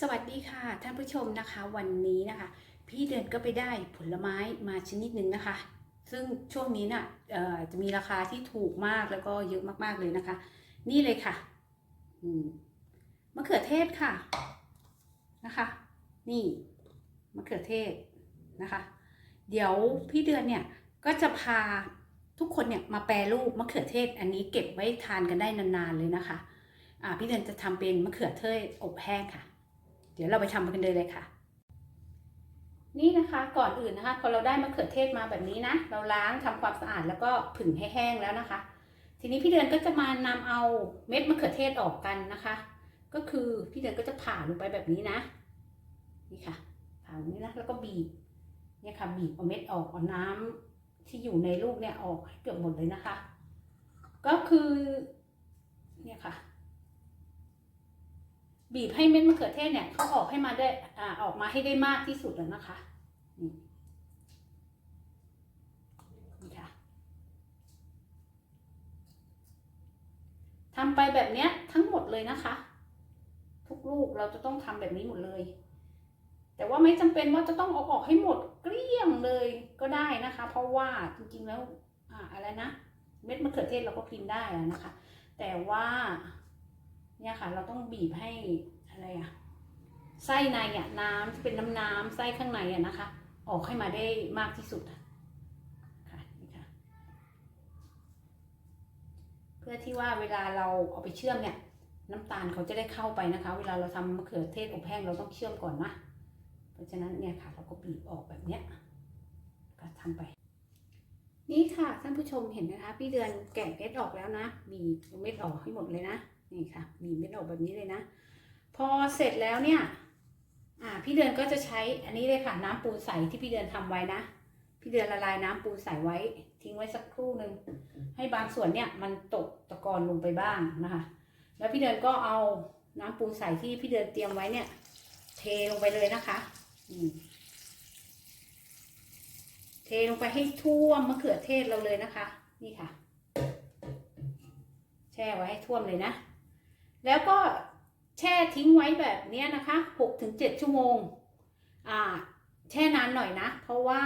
สวัสดีค่ะท่านผู้ชมนะคะวันนี้นะคะ พี่เดือนก็ไปได้ผลไม้มาชนิดหนึ่งนะคะ ซึ่งช่วงนี้น่ะเอ่อจะมีราคาที่ถูกมากแล้วก็เยอะมากๆเลยนะคะ นี่เลยค่ะมะเขือเทศค่ะนะคะ นี่มะเขือเทศนะคะ เดี๋ยวพี่เดือนเนี่ยก็จะพาทุกคนเนี่ยมาแปรรูปมะเขือเทศ อันนี้เก็บไว้ทานกันได้นานๆเลยนะคะอ่าพี่เดือนจะทำเป็นมะเขือเทศอบแห้งค่ะ เดี๋ยวเราไปทำกันเลยเลยค่ะ นี่นะคะก่อนอื่นนะคะพอเราได้มะเขือเทศมาแบบนี้นะ เราล้างทำความสะอาดแล้วก็ผึ่งให้แห้งแล้วนะคะ ทีนี้พี่เดือนก็จะมานำเอาเม็ดมะเขือเทศออกกันนะคะ ก็คือพี่เดือนก็จะผ่าลงไปแบบนี้นะ นี่ค่ะผ่าแบบนี้นะแล้วก็บีบเนี่ยค่ะบีบเอาเม็ดออกเอาน้ำที่อยู่ในลูกเนี่ยออกให้เกือบหมดเลยนะคะ ก็คือเนี่ยค่ะ บีบให้เม็ดมะเขือเทศเนี่ยเขาออกให้มาได้อ่าออกมาให้ได้มากที่สุดแล้วนะคะนี่นี่ค่ะทำไปแบบเนี้ยทั้งหมดเลยนะคะ ทุกลูกเราจะต้องทำแบบนี้หมดเลย แต่ว่าไม่จำเป็นว่าจะต้องเอาออกให้หมดเกลี้ยงเลยก็ได้นะคะ เพราะว่าจริงๆแล้วอ่าอะไรนะเม็ดมะเขือเทศเราก็กินได้อะนะคะ แต่ว่าเนี่ยค่ะ เราต้องบีบให้ อะไรอะไส้ในอะน้ำที่เป็นน้ำน้ำไส้ข้างในอะนะคะ ออกให้มาได้มากที่สุดค่ะนี่ค่ะ เพื่อที่ว่าเวลาเราเอาไปเชื่อมเนี่ย น้ำตาลเขาจะได้เข้าไปนะคะ เวลาเราทำมะเขือเทศอบแห้งเราต้องเชื่อมก่อนนะเพราะฉะนั้นเนี่ยค่ะ เราก็บีบออกแบบเนี้ยก็ทำไปนี่ค่ะท่านผู้ชมเห็นไหมคะ พี่เดือนแกะเม็ดออกแล้วนะบีเม็ดออกให้หมดเลยนะ นี่ค่ะบีเม็ดออกแบบนี้เลยนะ พอเสร็จแล้วเนี่ย อ่า พี่เดือนก็จะใช้อันนี้เลยค่ะน้ำปูนใสที่พี่เดือนทำไว้นะ พี่เดือนละลายน้ำปูนใสไว้ ทิ้งไว้สักครู่หนึ่งให้บางส่วนเนี่ยมันตกตะกอนลงไปบ้างนะคะ แล้วพี่เดือนก็เอาน้ำปูนใสที่พี่เดือนเตรียมไว้เนี่ย เทลงไปเลยนะคะอืเทลงไปให้ท่วมมะเขือเทศเราเลยนะคะ นี่ค่ะ แช่ไว้ให้ท่วมเลยนะ แล้วก็ แช่ทิ้งไว้แบบนี้นะคะหกถึงเจ็ดชั่วโมงแช่นานหน่อยนะ เพราะว่า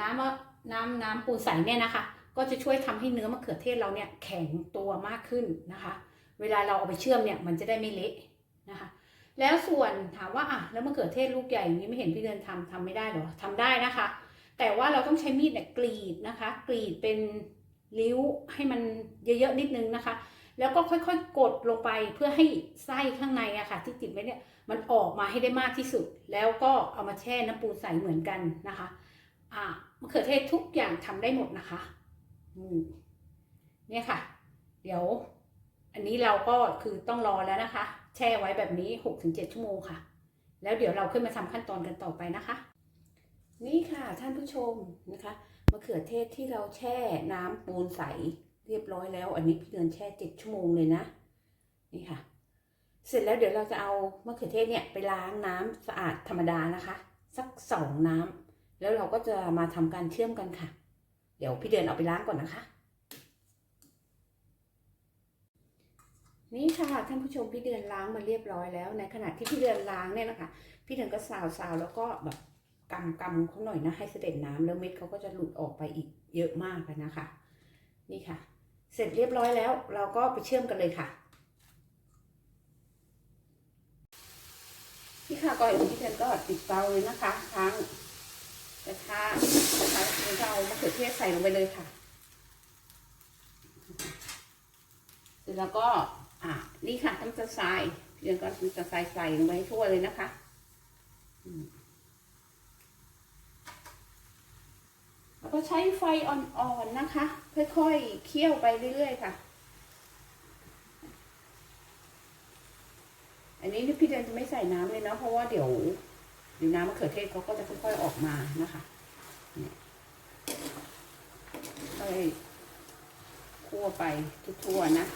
น้ำน้ำน้ำปูนใสเนี่ยนะคะ ก็จะช่วยทำให้เนื้อมะเขือเทศเราเนี่ยแข็งตัวมากขึ้นนะคะ เวลาเราเอาไปเชื่อมเนี่ยมันจะได้ไม่เละนะคะ แล้วส่วนถามว่าอะแล้วมะเขือเทศลูกใหญ่อย่างนี้ไม่เห็นพี่เดินทำทำไม่ได้เหรอทำได้นะคะ แต่ว่าเราต้องใช้มีดเนี่ยกรีดนะคะ กรีดเป็นริ้วให้มันเยอะๆนิดนึงนะคะ แล้วก็ค่อยๆ กดลงไปเพื่อให้ไส้ข้างในอะค่ะที่ติดไว้เนี่ยมันออกมาให้ได้มากที่สุด แล้วก็เอามาแช่น้ำปูนใสเหมือนกันนะคะอ่ามะเขือเทศทุกอย่างทำได้หมดนะคะอืเนี่ยค่ะ เดี๋ยว อันนี้เราก็คือต้องรอแล้วนะคะ แช่ไว้แบบนี้หกถึงเจ็ดชั่วโมงค่ะ แล้วเดี๋ยวเราขึ้นมาทำขั้นตอนกันต่อไปนะคะ นี่ค่ะท่านผู้ชมนะคะมะเขือเทศที่เราแช่น้ำปูนใส เรียบร้อยแล้ว อันนี้พี่เดือนแช่เจ็ดชั่วโมงเลยนะ นี่ค่ะ เสร็จแล้วเดี๋ยวเราจะเอามะเขือเทศเนี่ยไปล้างน้ำสะอาดธรรมดานะคะ สักสองน้ำแล้วเราก็จะมาทำการเชื่อมกันค่ะ เดี๋ยวพี่เดือนเอาไปล้างก่อนนะคะ นี่ค่ะท่านผู้ชมพี่เดือนล้างมาเรียบร้อยแล้ว ในขณะที่พี่เดือนล้างเนี่ยนะคะ พี่เดือนก็ซาวซาวแล้วก็แบบกำกำเขาหน่อยนะให้เสด็จน้ำแล้วเม็ดเขาก็จะหลุดออกไปอีกเยอะมากเลยนะคะ นี่ค่ะ เสร็จเรียบร้อยแล้ว เราก็ไปเชื่อมกันเลยค่ะนี่ค่ะก่อนอื่นพี่เดือนก็ติดเตาเลยนะคะทั้งกระทะนะคะเราเอามะเขือเทศใส่ลงไปเลยค่ะ เสร็จแล้วก็อ่านี่ค่ะน้ำตาลทรายเดือนก็น้ำตาลทรายใส่ลงไปให้ทั่วเลยนะคะ อืมแล้ว ก็ใช้ไฟอ่อนๆนะคะ ค่อยๆเคี่ยวไปเรื่อยๆค่ะ อันนี้พี่เดนจะไม่ใส่น้ำเลยเนาะเพราะว่าเดี๋ยวเดี๋ยวน้ำมะเขือเทศเขาก็จะค่อยๆออกมานะคะค่อยคั่วไปทั่วๆนะ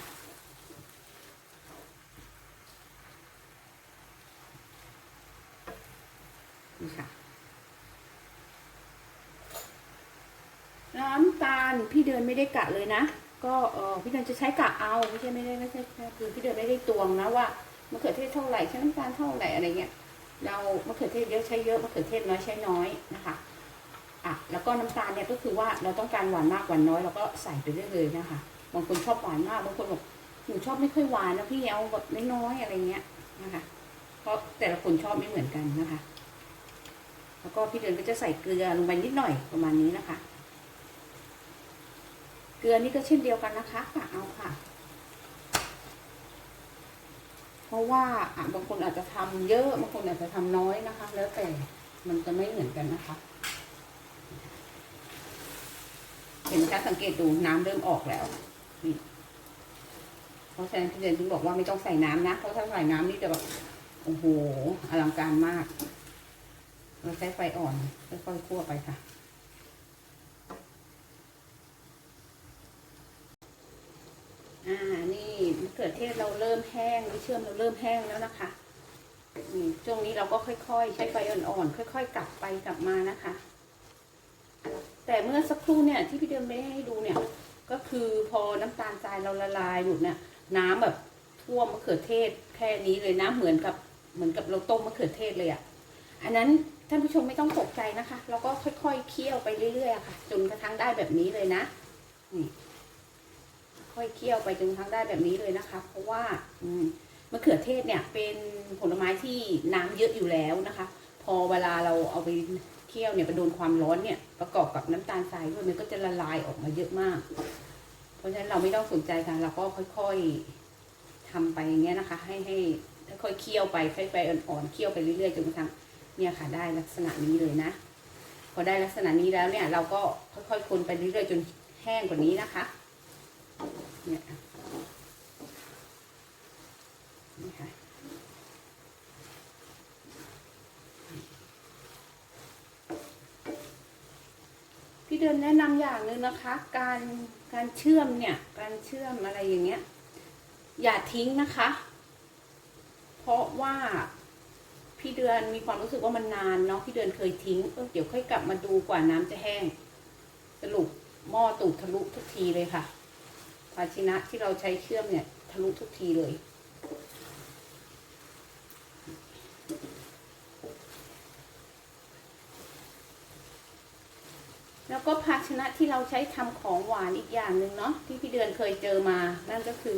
นี่ค่ะ น้ำตาลพี่เดือนไม่ได้กะเลยนะ ก็เออพี่เดือนจะใช้กะเอาไม่ใช่ไม่ได้ไม่ใช่คือพี่เดือนไม่ได้ตวงนะว่ามะเขือเทศเท่าไหร่ใช้น้ำตาลเท่าไหร่อะไรเงี้ยเรามะเขือเทศเยอะใช้เยอะมะเขือเทศน้อยใช้น้อยนะคะอะแล้วก็น้ำตาลเนี่ยก็คือว่าเราต้องการหวานมากหวานน้อยเราก็ใส่ไปได้เลยนะคะบางคนชอบหวานมากบางคนบอกหนูชอบไม่ค่อยหวานนะพี่เอาแบบน้อยๆอะไรเงี้ยนะคะเพราะแต่ละคนชอบไม่เหมือนกันนะคะ แล้วก็พี่เดือนก็จะใส่เกลือลงไปนิดหน่อยประมาณนี้นะคะ เกลือนี่ก็เช่นเดียวกันนะคะค่ะเอาค่ะ เพราะว่าบางคนอาจจะทำเยอะบางคนอาจจะทำน้อยนะคะ แล้วแต่มันจะไม่เหมือนกันนะคะ เห็นไหมคะสังเกตดูน้ำเริ่มออกแล้วนี่เพราะฉะนั้นพี่เดนถึงบอกว่าไม่ต้องใส่น้ำนะ เพราะถ้าใส่น้ำนี่จะแบบโอ้โหอลังการมาก เราใช้ไฟอ่อนค่อยๆคั่วไปค่ะ อ่า นี่มะเขือเทศเราเริ่มแห้งวิเชื่อมเราเริ่มแห้งแล้วนะคะช่วงนี้เราก็ค่อยๆ ใช้ไฟอ่อนๆค่อย ๆ กลับไปกลับมานะคะ แต่เมื่อสักครู่เนี่ยที่พี่เดิมไม่ได้ให้ดูเนี่ย ก็คือพอน้ำตาลทรายเราละลายหมดเนี่ยน้ำแบบท่วมมะเขือเทศแค่นี้เลยนะเหมือนกับเหมือนกับเราต้มมะเขือเทศเลยอะ่ะอันนั้นท่านผู้ชมไม่ต้องตกใจนะคะ เราก็ค่อยๆเคี่ยวไปเรื่อยๆค่ะ จนกระทั่งได้แบบนี้เลยนะนี่ ค่อยเคี่ยวไปจนกระทั่งได้แบบนี้เลยนะคะ เพราะว่าอืมะเขือเทศเนี่ยเป็นผลไม้ที่น้ำเยอะอยู่แล้วนะคะ พอเวลาเราเอาไปเคี่ยวเนี่ยไปโดนความร้อนเนี่ยประกอบกับน้ำตาลทรายด้วยมันก็จะละลายออกมาเยอะมาก เพราะฉะนั้นเราไม่ต้องสนใจค่ะเราก็ค่อยๆทำไปอย่างเงี้ยนะคะ ให้ให้ค่อยเคี่ยวไปไฟไฟอ่อนๆเคี่ยวไปเรื่อยๆจนกระทั่งเนี่ยค่ะได้ลักษณะนี้เลยนะ พอได้ลักษณะนี้แล้วเนี่ย เราก็ค่อยๆคนไปเรื่อยๆจนแห้งกว่านี้นะคะ เนี่ยนี่ค่ะพี่เดินแนะนำอย่างหนึ่งนะคะ การการเชื่อมเนี่ยการเชื่อมอะไรอย่างเงี้ย อย่าทิ้งนะคะ เพราะว่าพี่เดือนมีความรู้สึกว่ามันนานเนาะพี่เดือนเคยทิ้งเออเดี๋ยวค่อยกลับมาดูกว่าน้ำจะแห้ง สรุปหม้อตูดทะลุทุกทีเลยค่ะ ภาชนะที่เราใช้เชื่อมเนี่ยทะลุทุกทีเลย แล้วก็ภาชนะที่เราใช้ทำของหวานอีกอย่างหนึ่งเนาะที่พี่เดือนเคยเจอมา นั่นก็คือ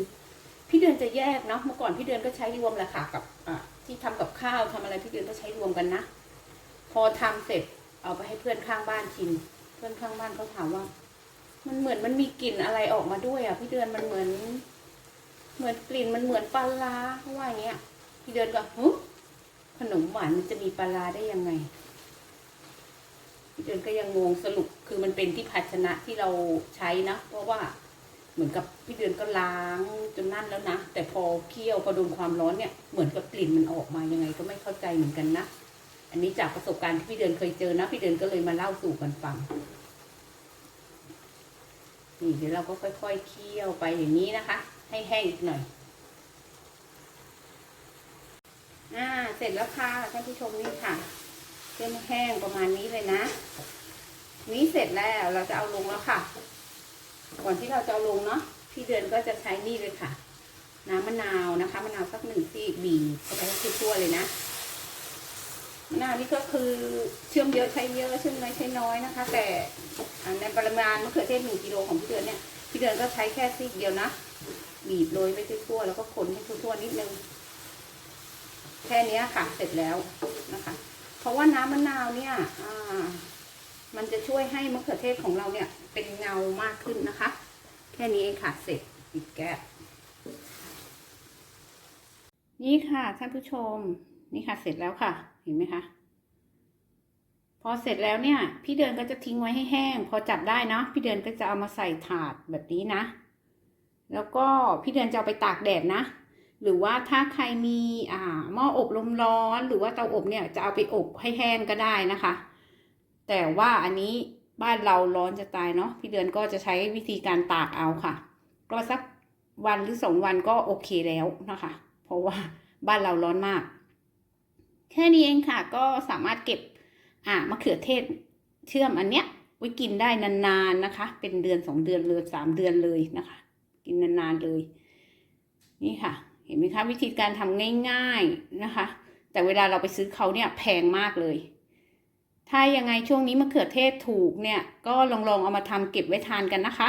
พี่เดือนจะแยกเนาะเมื่อก่อนพี่เดือนก็ใช้รวมแหละค่ะกับที่ทำกับข้าวทำอะไรพี่เดือนก็ใช้รวมกันนะ พอทำเสร็จเอาไปให้เพื่อนข้างบ้านชิมเพื่อนข้างบ้านเขาถามว่า มันเหมือนมันมีกลิ่นอะไรออกมาด้วยอะพี่เดือนมันเหมือน เหมือนกลิ่นมันเหมือนปลาร้าเขาว่าอย่างเงี้ย พี่เดือนก็ฮึขนมหวานมันจะมีปลาร้าได้ยังไง พี่เดือนก็ยังงงสรุปคือมันเป็นที่ภาชนะที่เราใช้นะเพราะว่าเหมือนกับพี่เดือนก็ล้างจนนั่นแล้วนะ แต่พอเคี่ยวพอโดนความร้อนเนี่ยเหมือนกับกลิ่นมันออกมายังไงก็ไม่เข้าใจเหมือนกันนะ อันนี้จากประสบการณ์ที่พี่เดือนเคยเจอนะ พี่เดือนก็เลยมาเล่าสู่กันฟัง นี่เดี๋ยวเราก็ค่อยๆเคี่ยวไปอย่างนี้นะคะ ให้แห้งอีกหน่อย อ่า เสร็จแล้วค่ะท่านผู้ชมนี่ค่ะเริ่มแห้งประมาณนี้เลยนะ นี้เสร็จแล้วเราจะเอาลงแล้วค่ะ ก่อนที่เราจะเอาลงเนาะ พี่เดือนก็จะใช้นี่เลยค่ะ น้ำมะนาวนะคะ มะนาวสักหนึ่งที่บีบเข้าไปให้ทั่วเลยนะ มะนาวนี่ก็คือเชื่อมเยอะใช้เยอะเชื่อมน้อยใช้น้อยนะคะ แต่ในปริมาณมะเขือเทศหนึ่งกิโลของพี่เดือนเนี่ยพี่เดือนก็ใช้แค่ซีกเดียวนะบีบโรยไปทั่วๆแล้วก็คนให้ทั่วๆนิดนึงแค่นี้ค่ะเสร็จแล้วนะคะ เพราะว่าน้ำมะนาวเนี่ยมันจะช่วยให้มะเขือเทศของเราเนี่ย เป็นเงามากขึ้นนะคะ แค่นี้เองค่ะเสร็จปิดแก๊สนี่ค่ะท่านผู้ชม นี่ค่ะเสร็จแล้วค่ะ เห็นไหมคะ พอเสร็จแล้วเนี่ย พี่เดือนก็จะทิ้งไว้ให้แห้ง พอจับได้เนาะพี่เดือนก็จะเอามาใส่ถาดแบบนี้นะ แล้วก็พี่เดือนจะเอาไปตากแดดนะ หรือว่าถ้าใครมีอ่าหม้ออบลมร้อน หรือว่าเตาอบเนี่ยจะเอาไปอบให้แห้งก็ได้นะคะ แต่ว่าอันนี้บ้านเราร้อนจะตายเนาะพี่เดือนก็จะใช้วิธีการตากเอาค่ะ ก็สักวันหรือสองวันก็โอเคแล้วนะคะ เพราะว่าบ้านเราร้อนมาก แค่นี้เองค่ะก็สามารถเก็บอ่ามะเขือเทศเชื่อมอันเนี้ยไว้กินได้นานๆนะคะ เป็นเดือนสองเดือนเลยสามเดือนเลยนะคะ กินนานๆเลย นี่ค่ะ เห็นไหมคะวิธีการทำง่าย ๆนะคะ แต่เวลาเราไปซื้อเขาเนี่ยแพงมากเลย ถ้ายังไงช่วงนี้มะเขือเทศถูกเนี่ย ก็ลองๆเอามาทำเก็บไว้ทานกันนะคะ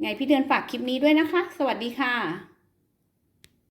ไงพี่เดือนฝากคลิปนี้ด้วยนะคะ สวัสดีค่ะ